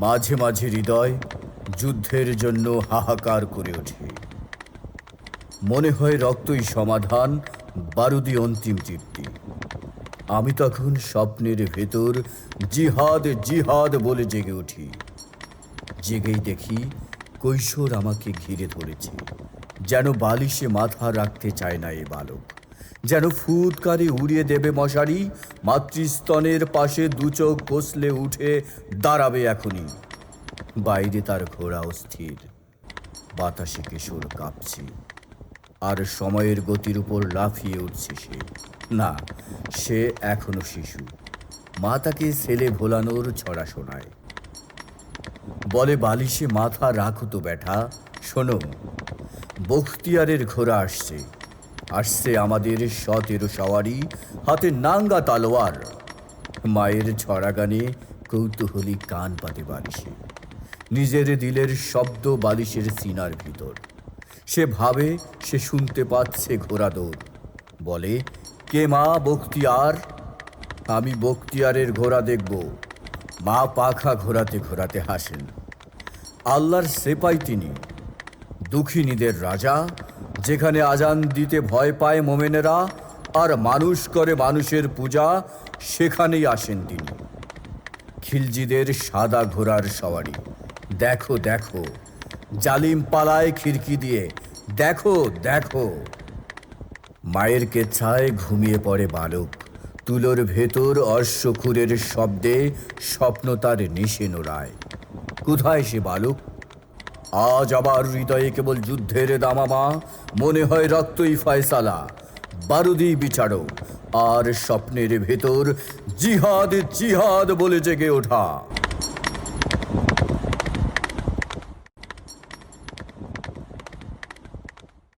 মাঝে মাঝে হৃদয় যুদ্ধের জন্য হাহাকার করে ওঠে। মনে হয় রক্তই সমাধান বারুদি অন্তিম তৃপ্তি। আমি তখন স্বপ্নের ভেতর জিহাদ জিহাদ বলে জেগে উঠি। জেগেই দেখি কৈশোর আমাকে ঘিরে ধরেছে, যেন বালিশে মাথা রাখতে চায় না এ বালক। যেন ফুৎকারে উড়িয়ে দেবে মশারি। মাতৃস্তনের পাশে দুচোখ কষলে উঠে দাঁড়াবে এখনই। বাইরে তার ঘোড়া অস্থির। বাতাসে কিশোর কাঁপছে। আর সময়ের গতির উপর লাফিয়ে উঠছে সে। না, সে এখনও শিশু। মা তাকে ছেলে ভোলানোর ছড়া শোনায় বলে বালিশে মাথা রাখো তো ব্যাঠা শোনো। বখতিয়ারের ঘোড়া আসছে। আসছে আমাদের সতেরো সওয়ারি, হাতে নাঙ্গা তালোয়ার। মায়ের ছড়া গানে কৌতূহলী কান পাতে বালিশে। নিজের দিলের শব্দ বালিশের সিনার ভিতর। সে ভাবে, সে শুনতে পাচ্ছে ঘোড়া দৌড়। বলে, কে মা বখতিয়ার? আমি বখতিয়ারের ঘোড়া দেখব। মা পাখা ঘোরাতে ঘোরাতে হাসেন। আল্লাহর সেপাই তিনি। দুঃখিনীদের রাজা যেখানে আজান দিতে ভয় পায় মোমেনেরা আর মানুষ করে মানুষের পূজা, সেখানেই আসেন তিনি। খিলজিদের সাদা ঘোড়ার সওয়ারি। দেখো দেখো, জালিম পালায় খিড়কি দিয়ে। দেখো দেখো। মায়ের কেচ্ছায় ঘুমিয়ে পড়ে বালক। তুলোর ভেতর অশ্বক্ষুরের শব্দে স্বপ্ন তার নিশে নোড়ায়। কোথায় সে বালক? আজ আবার হৃদয়ে কেবল যুদ্ধের দামামা, মনে হয় রক্তই ফয়সালা। বারুদি বিচারো আর স্বপ্নের ভেতর জিহাদ জিহাদ বলে জেগে ওঠা।